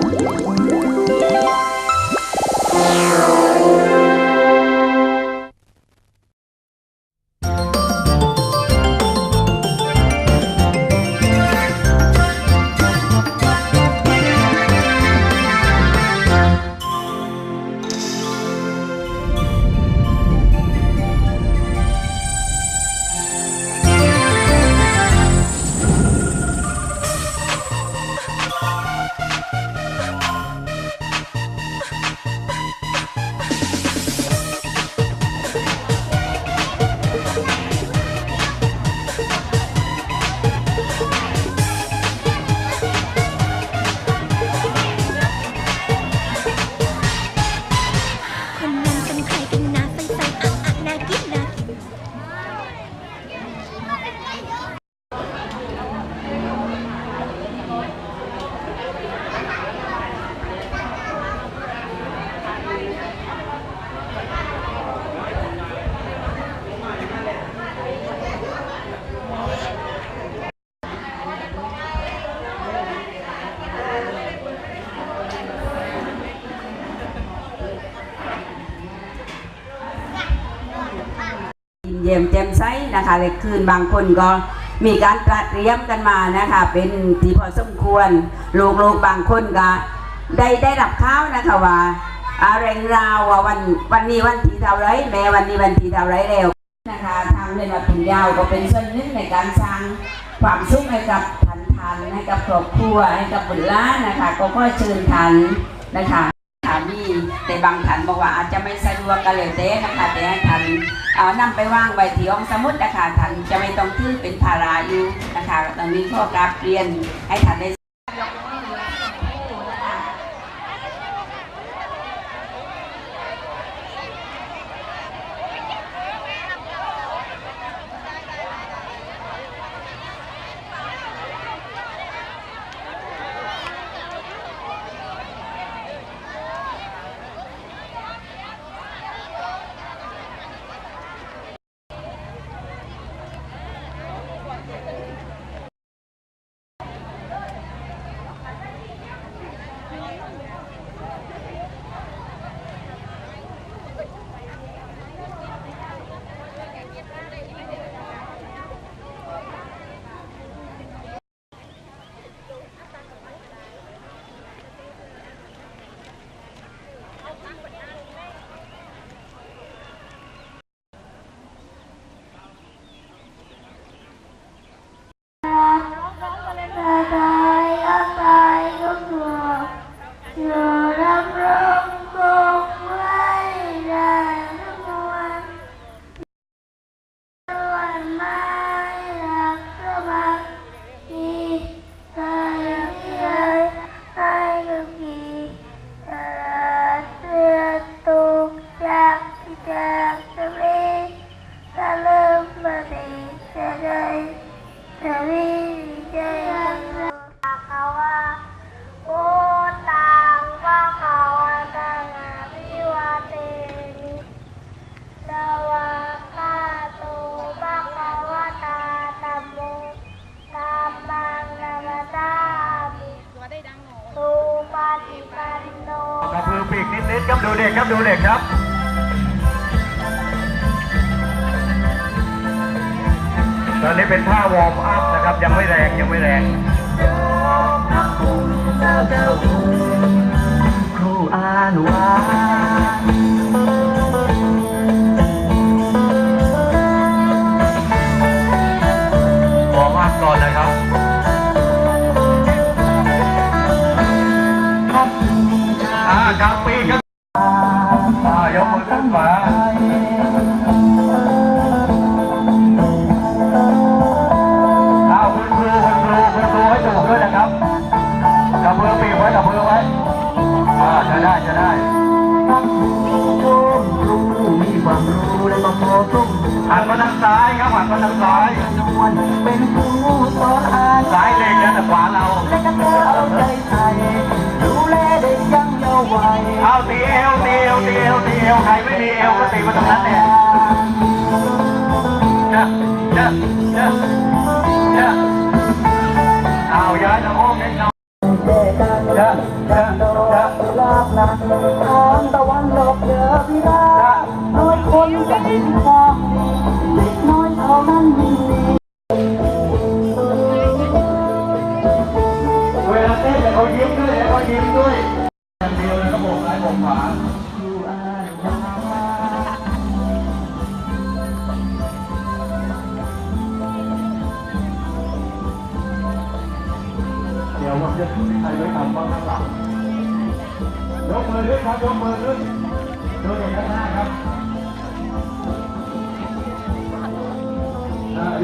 คน เยี่ยมแจ่มใสนะคะเลยคืนบางคนก็มีการตระเตรียมกันมานะคะ เป็นที่พอสมควรลูกๆบางคนก็ได้ได้รับข้าวนะคะว่าอะไรราวว่าวันวันนี้วันที่เท่าไรแม่วันนี้วันที่เท่าไรแล้วนะคะทางเรียนวัดปุญญาวก็เป็นส่วนหนึ่งในการสร้างความสุขให้กับทันทันให้กับครอบครัวให้กับบุตรล้านนะคะ ก็ค่อยเชิญทันนะคะ ค่ะมีแต่บางท่านบอกว่าอาจจะไม่สะดวกกันเลยเต้นะคะแต่ให้ท่านนำไปว่างไว้ที่ห้องสมุดนะคะท่านจะไม่ต้องถือเป็นภาระอยู่นะคะตอนนี้ข้อกราบเรียนให้ท่านได้ ครับดูเด็กครับดูเด็กครับตอนนี้เป็นท่าวอร์มอัพนะครับ ยังไม่แรงยังไม่แรงครูอานุวาลวอร์มอัพก่อนนะ หันมาทางซ้ายครับหันมาทางซ้ายเป็นครูสอนอ่านซ้ายเด็กนะแต่ขวาเราและก็เธอเอาใจใส่ดูแลเด็กยังเยาว์วัยเอาตีเอวตีเอวตีเอวตีเอวใครไม่มีเอวก็ตีมาตรงนั้นเนี่ยเจ้าเจ้าเจ้าเจ้าเอาย้ายสะโพกเล็กน้อยกันจะจะดอะกกุหลาบนั้นทางตะวันตกเยอพิราน้อยคนจะเห็นความ เขายิ้มด้วยเขายิ้มด้วยอย่างเดียวเลยก็โบกซ้ายโบกขวาอยู่อ่าเดี๋ยวผมจะใครไว้ทำบ้างข้างหลังยกมือขึ้นครับยกมือขึ้นดูเด็กข้างหน้าครับ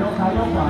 ยกซ้ายยกขวา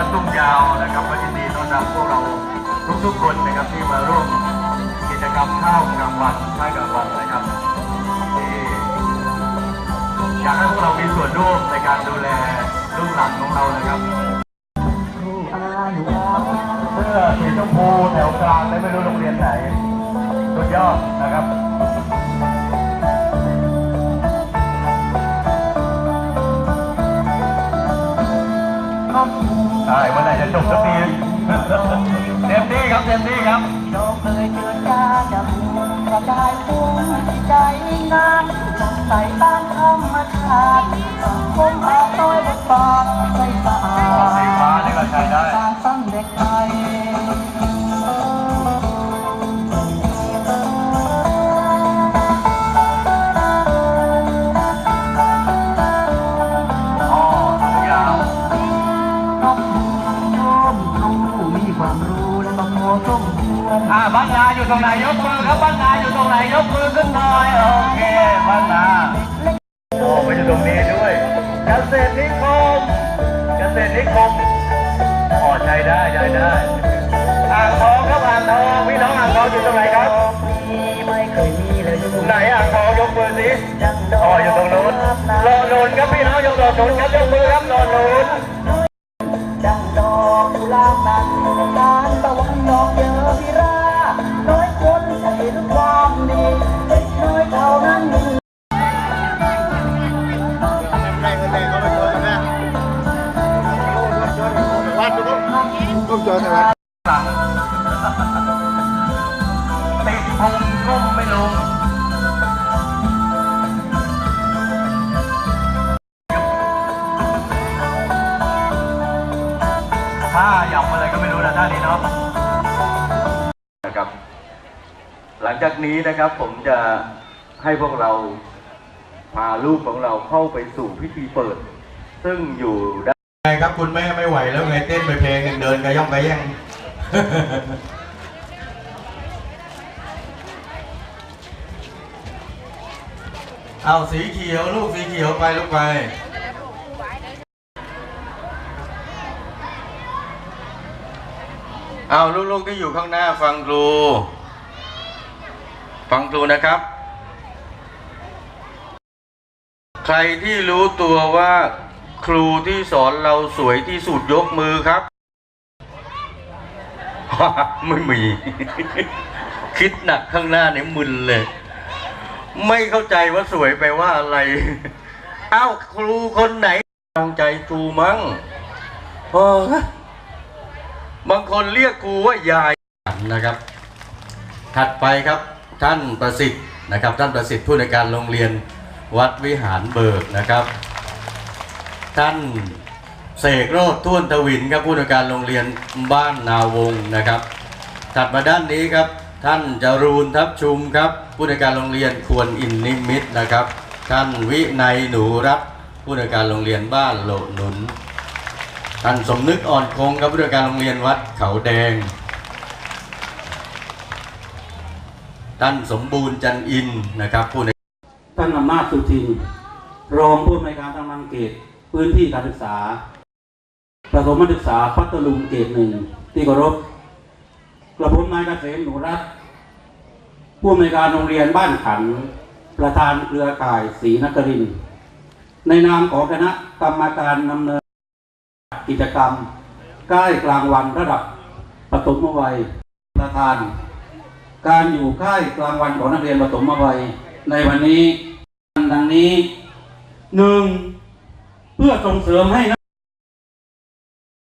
วัดตุ้งยาวนะครับก็ยินดีต้อนรับพวกเราทุกๆคนนะครับที่มาร่วมกิจกรรมข้าวกลางวันข้าวกลางวันนะครับที่อยากให้พวกเรามีส่วนร่วมในการดูแลลูกหลานของเรานะครับเสื้อสีชมพูแถวกลางเลยไม่รู้โรงเรียนไหนสุดยอดนะครับ จะจบสักทีเต็มที่ครับเต็มที่ครับดอกเอ่ยเจอจ้าจะพูดกระจายพุ่งใจงามสดใส่บ้านธรรมชาติสังคมอาต้อยบทบาท บ้านนาอยู่ตรงไหนยกมือครับบ้านนาอยู่ตรงไหนยกมือขึ้นหน่อยโอเคบ้านนาโอ้ไปอยู่ตรงนี้ด้วยเกษตรนิคมเกษตรนิคมอ๋อใช้ได้ใช้ได้อ่างทองครับอ่างทองพี่น้องอ่างทองอยู่ตรงไหนครับไหนอ่างทองยกมือสิอ๋ออยู่ตรงนู้นรอนูนครับพี่น้องยกรอนูนครับยกมือครับรอนูน ท่าหยับอะไรก็ไม่รู้นะท่านี้เนาะนะครับ หลังจากนี้นะครับผมจะให้พวกเราพาลูกของเราเข้าไปสู่พิธีเปิด ซึ่งอยู่ด้านไงครับคุณแม่ไม่ไหวแล้วไงเต้นไปเพลงหนึ่งเดินกระย่องกระแย่งเอาสีเขียวลูกสีเขียวไปลูกไป เอาลูกๆที่อยู่ข้างหน้าฟังครู ฟังครูนะครับ ใครที่รู้ตัวว่าครูที่สอนเราสวยที่สุดยกมือครับ ไม่มี คิดหนักข้างหน้าเนี่ยมึนเลย ไม่เข้าใจว่าสวยไปลว่าอะไร เอ้าครูคนไหนตั้งใจครูมั้งโอ้ บางคนเรียกครูว่ายายนะครับ ถัดไปครับท่านประสิทธิ์นะครับ ท่านประสิทธิ์ผู้ในการโรงเรียนวัดวิหารเบิกนะครับ ท่านเสกโรธทุ่นทวินครับผู้ในการโรงเรียนบ้านนาวงนะครับ ถัดมาด้านนี้ครับท่านจรูนทับชุมครับผู้ในการโรงเรียนควรอินนิมิตนะครับ ท่านวินัยหนูรัตน์ผู้ในการโรงเรียนบ้านโหลหนุน ท่านสมนึกอ่อนคงครับผู้การโรงเรียนวัดเขาแดง ท่านสมบูรณ์จันอินทร์นะครับผู้ในท่านอำนาจสุทิน รองผู้อำนวยการทางมังเกตพื้นที่การศึกษา ประถมศึกษาพัทลุงเกตหนึ่งที่เคารพกระผมนายเกษมหนูรัตผู้อำนวยการโรงเรียนบ้านขัน ประธานเครือข่ายศรีนคริน ในนามของคณะกรรมการดำเนิน กิจกรรมใกล้กลางวันระดับปฐมวัยประธาน การอยู่ค่ายกลางวันของนักเรียนปฐมวัยในวันนี้ดังนี้หนึ่งเพื่อส่งเสริมให้นัก